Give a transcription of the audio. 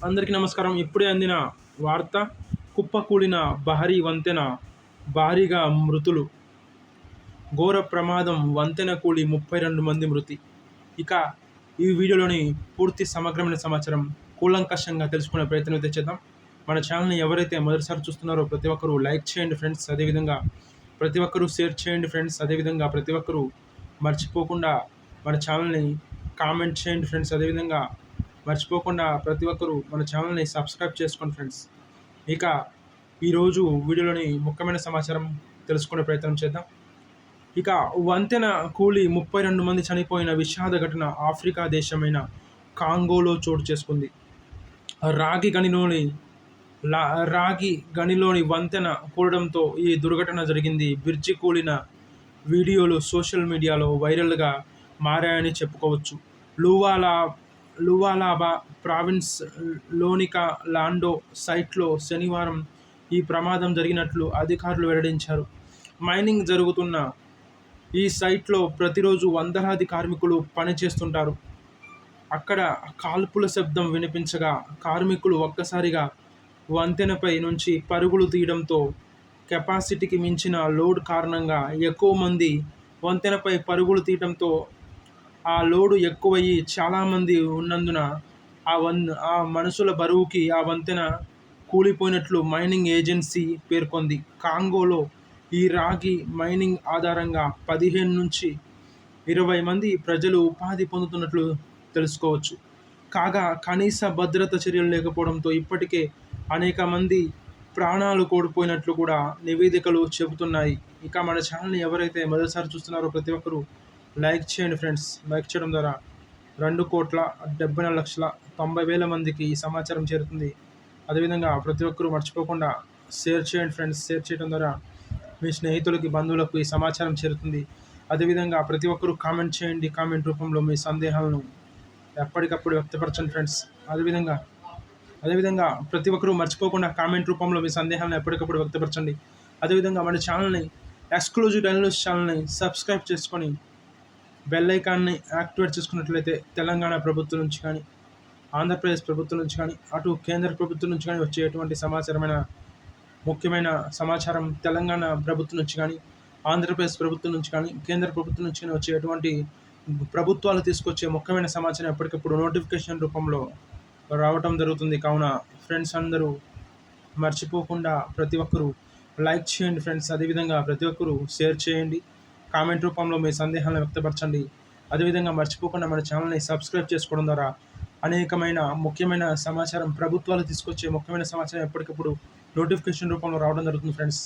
అందరికీ నమస్కారం. ఇప్పుడే అందిన వార్త కుప్పకూలిన భారీ వంతెన భారీగా మృతులు. ఘోర ప్రమాదం వంతెన కూలి ముప్పై రెండు మంది మృతి. ఇక ఈ వీడియోలోని పూర్తి సమగ్రమైన సమాచారం కూలంకషంగా తెలుసుకునే ప్రయత్నం అయితే చేద్దాం. మన ఛానల్ని ఎవరైతే మొదటిసారి చూస్తున్నారో ప్రతి ఒక్కరూ లైక్ చేయండి ఫ్రెండ్స్. అదేవిధంగా ప్రతి ఒక్కరూ షేర్ చేయండి ఫ్రెండ్స్. అదేవిధంగా ప్రతి ఒక్కరూ మర్చిపోకుండా మన ఛానల్ని కామెంట్ చేయండి ఫ్రెండ్స్. అదేవిధంగా మర్చిపోకుండా ప్రతి ఒక్కరూ మన ఛానల్ని సబ్స్క్రైబ్ చేసుకోండి ఫ్రెండ్స్. ఇక ఈరోజు వీడియోలోని ముఖ్యమైన సమాచారం తెలుసుకునే ప్రయత్నం చేద్దాం. ఇక వంతెన కూలి ముప్పై రెండు మంది చనిపోయిన విషాద ఘటన ఆఫ్రికా దేశమైన కాంగోలో చోటు చేసుకుంది. రాగి గనిలోని లా రాగి గనిలోని వంతెన కూడడంతో ఈ దుర్ఘటన జరిగింది. బ్రిడ్జి కూలిన వీడియోలు సోషల్ మీడియాలో వైరల్గా మారాయని చెప్పుకోవచ్చు. లూవాలా లువాలాబా ప్రావిన్స్ లోనికా లాండో సైట్లో శనివారం ఈ ప్రమాదం జరిగినట్లు అధికారులు వెల్లడించారు. మైనింగ్ జరుగుతున్న ఈ సైట్లో ప్రతిరోజు వందలాది కార్మికులు పనిచేస్తుంటారు. అక్కడ కాల్పుల శబ్దం వినిపించగా కార్మికులు ఒక్కసారిగా వంతెనపై నుంచి పరుగులు తీయడంతో కెపాసిటీకి మించిన లోడ్ కారణంగా ఎక్కువ మంది వంతెనపై పరుగులు తీయడంతో ఆ లోడు ఎక్కువయ్యి చాలామంది ఉన్నందున ఆ వన్ ఆ మనుషుల బరువుకి ఆ వంతెన కూలిపోయినట్లు మైనింగ్ ఏజెన్సీ పేర్కొంది. కాంగోలో ఈ రాగి మైనింగ్ ఆధారంగా పదిహేను నుంచి ఇరవై మంది ప్రజలు ఉపాధి పొందుతున్నట్లు తెలుసుకోవచ్చు. కాగా కనీస భద్రత చర్యలు లేకపోవడంతో ఇప్పటికే అనేక మంది ప్రాణాలు కోల్పోయినట్లు కూడా నివేదికలు చెబుతున్నాయి. ఇక మన ఛానల్ని ఎవరైతే మొదటిసారి చూస్తున్నారో ప్రతి ఒక్కరూ లైక్ చేయండి ఫ్రెండ్స్. లైక్ చేయడం ద్వారా రెండు కోట్ల డెబ్బై నాలుగు లక్షల తొంభై వేల మందికి ఈ సమాచారం చేరుతుంది. అదేవిధంగా ప్రతి ఒక్కరూ మర్చిపోకుండా షేర్ చేయండి ఫ్రెండ్స్. షేర్ చేయడం ద్వారా మీ స్నేహితులకి బంధువులకు ఈ సమాచారం చేరుతుంది. అదేవిధంగా ప్రతి ఒక్కరూ కామెంట్ చేయండి. కామెంట్ రూపంలో మీ సందేహాలను ఎప్పటికప్పుడు వ్యక్తపరచండి ఫ్రెండ్స్. అదేవిధంగా అదేవిధంగా ప్రతి ఒక్కరూ మర్చిపోకుండా కామెంట్ రూపంలో మీ సందేహాలను ఎప్పటికప్పుడు వ్యక్తపరచండి. అదేవిధంగా మన ఛానల్ని ఎక్స్క్లూజివ్ డైనలిస్ట్ ఛానల్ని సబ్స్క్రైబ్ చేసుకొని బెల్ ఐకాన్ని యాక్టివేట్ చేసుకున్నట్లయితే తెలంగాణ ప్రభుత్వం నుంచి కానీ ఆంధ్రప్రదేశ్ ప్రభుత్వం నుంచి కానీ అటు కేంద్ర ప్రభుత్వం నుంచి కానీ వచ్చే ఎటువంటి సమాచారమైన ముఖ్యమైన సమాచారం తెలంగాణ ప్రభుత్వం నుంచి కానీ ఆంధ్రప్రదేశ్ ప్రభుత్వం నుంచి కానీ కేంద్ర ప్రభుత్వం నుంచి కానీ వచ్చే ఎటువంటి ప్రభుత్వాలు తీసుకొచ్చే ముఖ్యమైన సమాచారం ఎప్పటికప్పుడు నోటిఫికేషన్ రూపంలో రావటం జరుగుతుంది. కావున ఫ్రెండ్స్ అందరూ మర్చిపోకుండా ప్రతి ఒక్కరూ లైక్ చేయండి ఫ్రెండ్స్. అదేవిధంగా ప్రతి ఒక్కరూ షేర్ చేయండి. కామెంట్ రూపంలో మీ సందేహాలను వ్యక్తపరచండి. అదేవిధంగా మర్చిపోకుండా మన ఛానల్ని సబ్స్క్రైబ్ చేసుకోవడం ద్వారా అనేకమైన ముఖ్యమైన సమాచారం ప్రభుత్వాలు తీసుకొచ్చే ముఖ్యమైన సమాచారం ఎప్పటికప్పుడు నోటిఫికేషన్ రూపంలో రావడం జరుగుతుంది ఫ్రెండ్స్.